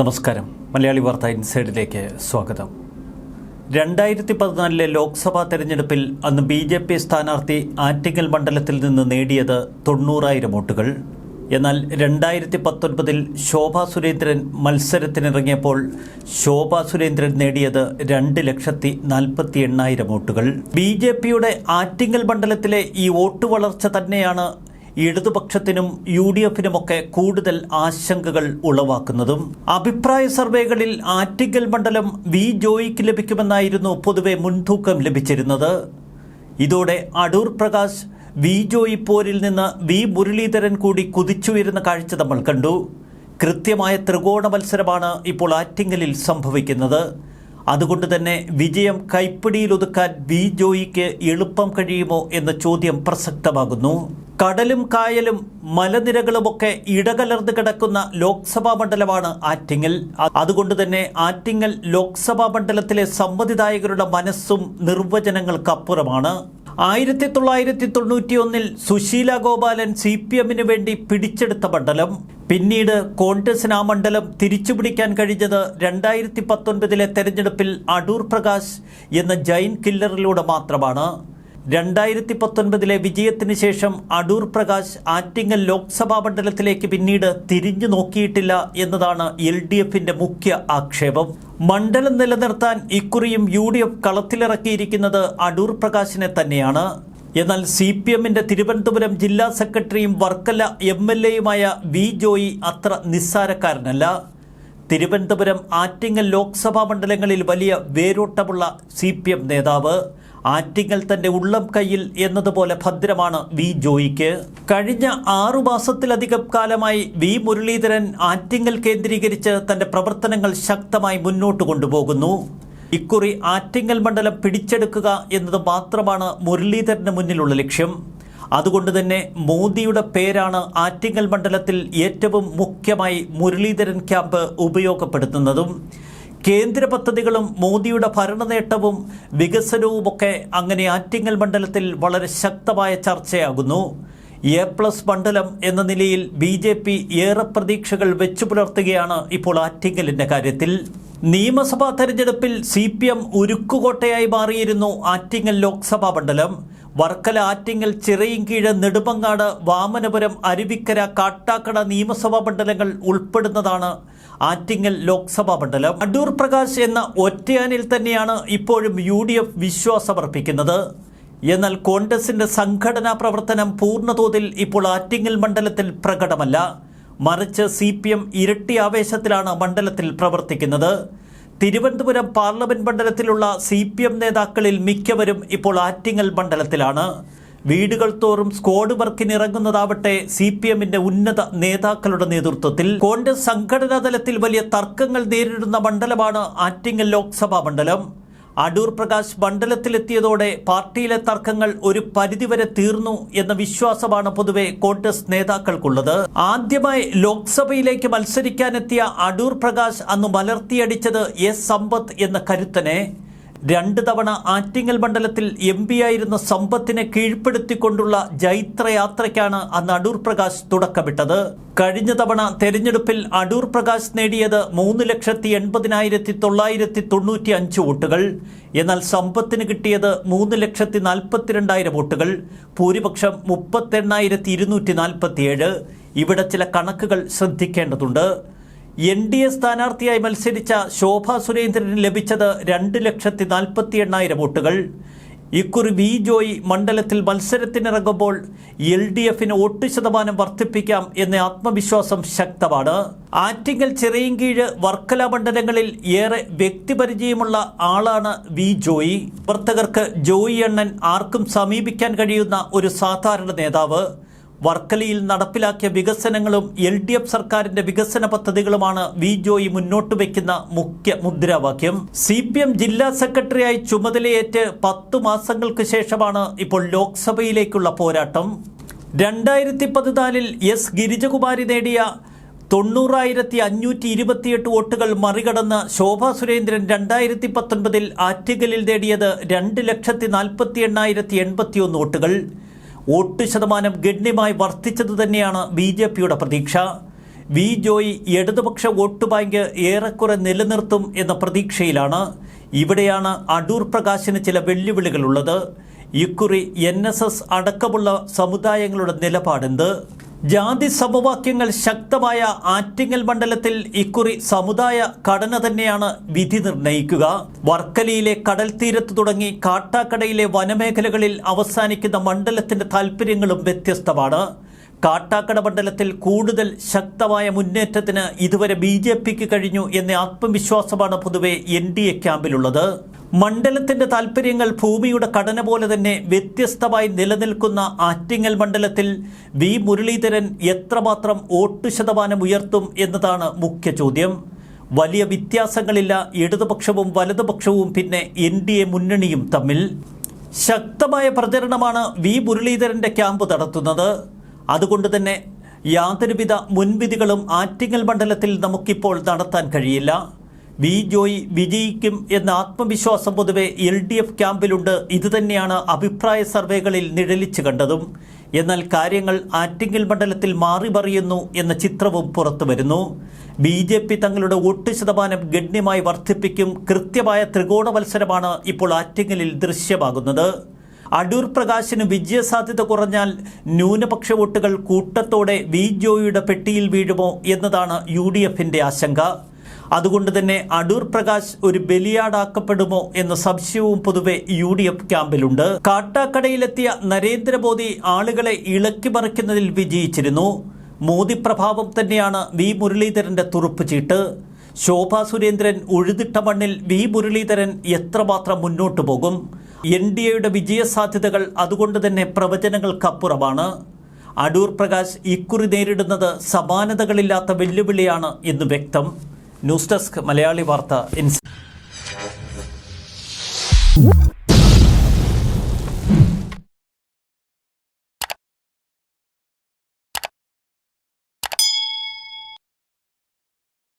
നമസ്കാരം. മലയാളി വാർത്ത ഇൻസൈഡിലേക്ക് സ്വാഗതം. രണ്ടായിരത്തി പതിനാലിലെ ലോക്സഭാ തെരഞ്ഞെടുപ്പിൽ അന്ന് ബി ജെ പി സ്ഥാനാർത്ഥി ആറ്റിങ്ങൽ മണ്ഡലത്തിൽ നിന്ന് നേടിയത് തൊണ്ണൂറായിരം വോട്ടുകൾ. എന്നാൽ രണ്ടായിരത്തി പത്തൊൻപതിൽ ശോഭാ സുരേന്ദ്രൻ മത്സരത്തിനിറങ്ങിയപ്പോൾ ശോഭാ സുരേന്ദ്രൻ നേടിയത് രണ്ട് ലക്ഷത്തി നാൽപ്പത്തി എണ്ണായിരം വോട്ടുകൾ. ബി ജെ പിയുടെ ആറ്റിങ്ങൽ മണ്ഡലത്തിലെ ഈ വോട്ട് വളർച്ച തന്നെയാണ് ഇടതുപക്ഷത്തിനും യു ഡി എഫിനുമൊക്കെ കൂടുതൽ ആശങ്കകൾ ഉളവാക്കുന്നതും അഭിപ്രായ സർവേകളിൽ ആറ്റിങ്ങൽ മണ്ഡലം വി ജോയിക്ക് ലഭിക്കുമെന്നായിരുന്നു പൊതുവെ മുൻതൂക്കം ലഭിച്ചിരുന്നത്. ഇതോടെ അടൂർ പ്രകാശ് വി ജോയി പോരിൽ നിന്ന് വി മുരളീധരൻ കൂടി കുതിച്ചുയരുന്ന കാഴ്ച നമ്മൾ കണ്ടു. കൃത്യമായ ത്രികോണ മത്സരമാണ് ഇപ്പോൾ ആറ്റിങ്ങലിൽ സംഭവിക്കുന്നത്. അതുകൊണ്ട് തന്നെ വിജയം കൈപ്പിടിയിലൊതുക്കാൻ വി ജോയിക്ക് എളുപ്പം കഴിയുമോ എന്ന ചോദ്യം പ്രസക്തമാകുന്നു. കടലും കായലും മലനിരകളുമൊക്കെ ഇടകലർന്നു കിടക്കുന്ന ലോക്സഭാ മണ്ഡലമാണ് ആറ്റിങ്ങൽ. അതുകൊണ്ട് തന്നെ ആറ്റിങ്ങൽ ലോക്സഭാ മണ്ഡലത്തിലെ സമ്മതിദായകരുടെ മനസ്സും നിർവചനങ്ങൾക്കപ്പുറമാണ് ആയിരത്തി തൊള്ളായിരത്തി തൊണ്ണൂറ്റി ഒന്നിൽ സുശീല ഗോപാലൻ സി പി എമ്മിന് വേണ്ടി പിടിച്ചെടുത്ത മണ്ഡലം. പിന്നീട് കോൺഗ്രസിന് ആ മണ്ഡലം തിരിച്ചുപിടിക്കാൻ കഴിഞ്ഞത് രണ്ടായിരത്തി പത്തൊൻപതിലെ തെരഞ്ഞെടുപ്പിൽ അടൂർ പ്രകാശ് എന്ന ജൈൻ കില്ലറിലൂടെ മാത്രമാണ്. രണ്ടായിരത്തി പത്തൊൻപതിലെ വിജയത്തിന് ശേഷം അടൂർ പ്രകാശ് ആറ്റിങ്ങൽ ലോക്സഭാ മണ്ഡലത്തിലേക്ക് പിന്നീട് തിരിഞ്ഞു നോക്കിയിട്ടില്ല എന്നതാണ് എൽ ഡി എഫിന്റെ മുഖ്യ ആക്ഷേപം. മണ്ഡലം നിലനിർത്താൻ ഇക്കുറിയും യു ഡി എഫ് കളത്തിലിറക്കിയിരിക്കുന്നത് അടൂർ പ്രകാശിനെ തന്നെയാണ്. എന്നാൽ സി പി എമ്മിന്റെ തിരുവനന്തപുരം ജില്ലാ സെക്രട്ടറിയും വർക്കല എം എൽ എയുമായ വി ജോയി അത്ര നിസ്സാരക്കാരനല്ല. തിരുവനന്തപുരം ആറ്റിങ്ങൽ ലോക്സഭാ മണ്ഡലങ്ങളിൽ വലിയ വേരോട്ടമുള്ള സി നേതാവ്. ആറ്റിങ്ങൽ തന്റെ ഉള്ളം കയ്യിൽ എന്നതുപോലെ ഭദ്രമാണ് വി ജോയിക്ക്. കഴിഞ്ഞ ആറു മാസത്തിലധികം കാലമായി വി മുരളീധരൻ ആറ്റിങ്ങൽ കേന്ദ്രീകരിച്ച് തന്റെ പ്രവർത്തനങ്ങൾ ശക്തമായി മുന്നോട്ട് കൊണ്ടുപോകുന്നു. ഇക്കുറി ആറ്റിങ്ങൽ മണ്ഡലം പിടിച്ചെടുക്കുക എന്നത് മാത്രമാണ് മുരളീധരന് മുന്നിലുള്ള ലക്ഷ്യം. അതുകൊണ്ട് തന്നെ മോദിയുടെ പേരാണ് ആറ്റിങ്ങൽ മണ്ഡലത്തിൽ ഏറ്റവും മുഖ്യമായി മുരളീധരൻ ക്യാമ്പ് ഉപയോഗപ്പെടുത്തുന്നതും. കേന്ദ്ര പദ്ധതികളും മോദിയുടെ ഭരണനേട്ടവും വികസനവുമൊക്കെ അങ്ങനെ ആറ്റിങ്ങൽ മണ്ഡലത്തിൽ വളരെ ശക്തമായ ചർച്ചയാകുന്നു. എ പ്ലസ് മണ്ഡലം എന്ന നിലയിൽ ബി ജെ പി ഏറെ പ്രതീക്ഷകൾ വെച്ചു പുലർത്തുകയാണ് ഇപ്പോൾ ആറ്റിങ്ങലിന്റെ കാര്യത്തിൽ. നിയമസഭാ തെരഞ്ഞെടുപ്പിൽ സി പി എം ഉരുക്കുകോട്ടയായി മാറിയിരുന്നു ആറ്റിങ്ങൽ ലോക്സഭാ മണ്ഡലം. വർക്കല ആറ്റിങ്ങൽ ചിറയിൻകീഴ് നെടുമങ്ങാട് വാമനപുരം അരുവിക്കര കാട്ടാക്കട നിയമസഭാ മണ്ഡലങ്ങൾ ഉൾപ്പെടുന്നതാണ് ആറ്റിങ്ങൽ ലോക്സഭാ മണ്ഡലം. അടൂർ പ്രകാശ് എന്ന ഒറ്റയാനിൽ തന്നെയാണ് ഇപ്പോഴും യു ഡി എഫ് വിശ്വാസമർപ്പിക്കുന്നത്. എന്നാൽ കോൺഗ്രസിന്റെ സംഘടനാ പ്രവർത്തനം പൂർണതോതിൽ ഇപ്പോൾ ആറ്റിങ്ങൽ മണ്ഡലത്തിൽ പ്രകടമല്ല. മറിച്ച് സി പി എം ഇരട്ടി ആവേശത്തിലാണ് മണ്ഡലത്തിൽ പ്രവർത്തിക്കുന്നത്. തിരുവനന്തപുരം പാർലമെന്റ് മണ്ഡലത്തിലുള്ള സി പി എം നേതാക്കളിൽ മിക്കവരും ഇപ്പോൾ ആറ്റിങ്ങൽ മണ്ഡലത്തിലാണ്. വീടുകൾ തോറും സ്ക്വാഡ് വർക്കിനിറങ്ങുന്നതാവട്ടെ സി പി എമ്മിന്റെ ഉന്നത നേതാക്കളുടെ നേതൃത്വത്തിൽ കോൺഗ്രസ് സംഘടനാ തലത്തിൽ വലിയ തർക്കങ്ങൾ നേരിടുന്ന മണ്ഡലമാണ് ആറ്റിങ്ങൽ ലോക്സഭാ മണ്ഡലം. അടൂർ പ്രകാശ് മണ്ഡലത്തിലെത്തിയതോടെ പാർട്ടിയിലെ തർക്കങ്ങൾ ഒരു പരിധിവരെ തീർന്നു എന്ന വിശ്വാസമാണ് പൊതുവെ കോൺഗ്രസ് നേതാക്കൾക്കുള്ളത്. ആദ്യമായി ലോക്സഭയിലേക്ക് മത്സരിക്കാനെത്തിയ അടൂർ പ്രകാശ് അന്ന് മലർത്തിയടിച്ചത് എസ്. സമ്പത്ത് എന്ന കരുത്തനെ. രണ്ട് തവണ ആറ്റിങ്ങൽ മണ്ഡലത്തിൽ എം പി ആയിരുന്ന സമ്പത്തിനെ കീഴ്പ്പെടുത്തിക്കൊണ്ടുള്ള ജൈത്രയാത്രയ്ക്കാണ് അന്ന് അടൂർ പ്രകാശ് തുടക്കമിട്ടത്. കഴിഞ്ഞ തവണ തെരഞ്ഞെടുപ്പിൽ അടൂർ പ്രകാശ് നേടിയത് മൂന്ന് ലക്ഷത്തി എൺപതിനായിരത്തി തൊള്ളായിരത്തി തൊണ്ണൂറ്റി അഞ്ച് വോട്ടുകൾ. എന്നാൽ സമ്പത്തിന് കിട്ടിയത് മൂന്ന് ലക്ഷത്തി നാൽപ്പത്തിരണ്ടായിരം വോട്ടുകൾ. ഭൂരിപക്ഷം മുപ്പത്തെണ്ണായിരത്തി ഇരുന്നൂറ്റി നാൽപ്പത്തിയേഴ്. ഇവിടെ ചില കണക്കുകൾ ശ്രദ്ധിക്കേണ്ടതുണ്ട്. എൻ ഡി എ സ്ഥാനാർത്ഥിയായി മത്സരിച്ച ശോഭ സുരേന്ദ്രന് ലഭിച്ചത് രണ്ട് ലക്ഷത്തി നാൽപ്പത്തി എണ്ണായിരം വോട്ടുകൾ. ഇക്കുറി വി ജോയി മണ്ഡലത്തിൽ മത്സരത്തിനിറങ്ങുമ്പോൾ എൽ ഡി എഫിന് വോട്ട് ശതമാനം വർദ്ധിപ്പിക്കാം എന്ന ആത്മവിശ്വാസം ശക്തമാണ്. ആറ്റിങ്ങൽ ചെറിയങ്കീഴ് വർക്കല മണ്ഡലങ്ങളിൽ ഏറെ വ്യക്തിപരിചയമുള്ള ആളാണ് വി ജോയി. പ്രവർത്തകർക്ക് ജോയി എണ്ണൻ ആർക്കും സമീപിക്കാൻ കഴിയുന്ന ഒരു സാധാരണ നേതാവ്. വർക്കലയിൽ നടപ്പിലാക്കിയ വികസനങ്ങളും എൽ ഡി എഫ് സർക്കാരിന്റെ വികസന പദ്ധതികളുമാണ് വി ജോയി മുന്നോട്ട് വയ്ക്കുന്ന മുഖ്യ മുദ്രാവാക്യം. സി പി എം ജില്ലാ സെക്രട്ടറിയായി ചുമതലയേറ്റ് പത്ത് മാസങ്ങൾക്ക് ശേഷമാണ് ഇപ്പോൾ ലോക്സഭയിലേക്കുള്ള പോരാട്ടം. രണ്ടായിരത്തി പതിനാലിൽ എസ് ഗിരിജകുമാരി നേടിയ തൊണ്ണൂറായിരത്തി അഞ്ഞൂറ്റി ഇരുപത്തിയെട്ട് വോട്ടുകൾ മറികടന്ന് ശോഭാ സുരേന്ദ്രൻ രണ്ടായിരത്തി പത്തൊൻപതിൽ ആറ്റുകലിൽ നേടിയത് രണ്ട് ലക്ഷത്തി നാൽപ്പത്തി എണ്ണായിരത്തി എൺപത്തിയൊന്ന് വോട്ടുകൾ. വോട്ട് ശതമാനം ഗണ്യമായി വർദ്ധിച്ചത് തന്നെയാണ് ബി ജെ പിയുടെ പ്രതീക്ഷ. വി ജോയി ഇടതുപക്ഷ വോട്ട് ബാങ്ക് ഏറെക്കുറെ നിലനിർത്തും എന്ന പ്രതീക്ഷയിലാണ്. ഇവിടെയാണ് അടൂർ പ്രകാശിന് ചില വെല്ലുവിളികളുള്ളത്. ഇക്കുറി എൻ എസ് എസ് അടക്കമുള്ള സമുദായങ്ങളുടെ നിലപാടെന്ത്? ജാതി സമവാക്യങ്ങൾ ശക്തമായ ആറ്റിങ്ങൽ മണ്ഡലത്തിൽ ഇക്കുറി സമുദായ ഘടന തന്നെയാണ് വിധി നിർണയിക്കുക. വർക്കലയിലെ കടൽ തീരത്ത് തുടങ്ങി കാട്ടാക്കടയിലെ വനമേഖലകളിൽ അവസാനിക്കുന്ന മണ്ഡലത്തിന്റെ താൽപ്പര്യങ്ങളും വ്യത്യസ്തമാണ്. കാട്ടാക്കട മണ്ഡലത്തിൽ കൂടുതൽ ശക്തമായ മുന്നേറ്റത്തിന് ഇതുവരെ ബി ജെ പിക്ക് കഴിഞ്ഞു എന്ന ആത്മവിശ്വാസമാണ് പൊതുവെ എൻ ഡി എ ക്യാമ്പിലുള്ളത്. മണ്ഡലത്തിന്റെ താൽപ്പര്യങ്ങൾ ഭൂമിയുടെ ഘടന പോലെ തന്നെ വ്യത്യസ്തമായി നിലനിൽക്കുന്ന ആറ്റിങ്ങൽ മണ്ഡലത്തിൽ വി മുരളീധരൻ എത്രമാത്രം വോട്ട് ശതമാനം ഉയർത്തും എന്നതാണ് മുഖ്യ ചോദ്യം. വലിയ വ്യത്യാസങ്ങളില്ല ഇടതുപക്ഷവും വലതുപക്ഷവും പിന്നെ എൻ ഡി എ മുന്നണിയും തമ്മിൽ. ശക്തമായ പ്രചരണമാണ് വി മുരളീധരന്റെ ക്യാമ്പ് നടത്തുന്നത്. അതുകൊണ്ട് തന്നെ യാതൊരുവിധ മുൻവിധികളും ആറ്റിങ്ങൽ മണ്ഡലത്തിൽ നമുക്കിപ്പോൾ നടത്താൻ കഴിയില്ല. വി ജോയി വിജയിക്കും എന്ന ആത്മവിശ്വാസം പൊതുവെ എൽ ഡി എഫ് ക്യാമ്പിലുണ്ട്. ഇതുതന്നെയാണ് അഭിപ്രായ സർവേകളിൽ നിഴലിച്ചു കണ്ടതും. എന്നാൽ കാര്യങ്ങൾ ആറ്റിങ്ങൽ മണ്ഡലത്തിൽ മാറി മറിയുന്നു എന്ന ചിത്രവും പുറത്തു വരുന്നു. ബി ജെ പി തങ്ങളുടെ വോട്ട് ശതമാനം ഗണ്യമായി വർദ്ധിപ്പിക്കും കൃത്യമായ ത്രികോണ മത്സരമാണ് ഇപ്പോൾ ആറ്റിങ്ങലിൽ ദൃശ്യമാകുന്നത്. അടൂർ പ്രകാശിന് വിജയസാധ്യത കുറഞ്ഞാൽ ന്യൂനപക്ഷ വോട്ടുകൾ കൂട്ടത്തോടെ വി ജോയിയുടെ പെട്ടിയിൽ വീഴുമോ എന്നതാണ് യു ഡി എഫിന്റെ ആശങ്ക. അതുകൊണ്ട് തന്നെ അടൂർ പ്രകാശ് ഒരു ബലിയാടാക്കപ്പെടുമോ എന്ന സംശയവും പൊതുവെ യു ഡി എഫ് ക്യാമ്പിലുണ്ട്. കാട്ടാക്കടയിലെത്തിയ നരേന്ദ്രമോദി ആളുകളെ ഇളക്കി മറിക്കുന്നതിൽ വിജയിച്ചിരുന്നു. മോദി പ്രഭാവം തന്നെയാണ് വി മുരളീധരന്റെ തുറുപ്പ് ചീട്ട് ശോഭാ സുരേന്ദ്രൻ ഉഴുതിട്ട മണ്ണിൽ വി മുരളീധരൻ എത്രമാത്രം മുന്നോട്ടു പോകും? എൻ ഡി എയുടെ വിജയസാധ്യതകൾ അതുകൊണ്ട് തന്നെ പ്രവചനങ്ങൾക്കപ്പുറമാണ്. അടൂർ പ്രകാശ് ഇക്കുറി നേരിടുന്നത് സമാനതകളില്ലാത്ത വെല്ലുവിളിയാണ് എന്ന് വ്യക്തം. ന്യൂസ് ഡെസ്ക് മലയാളി വാർത്ത ഇൻസ്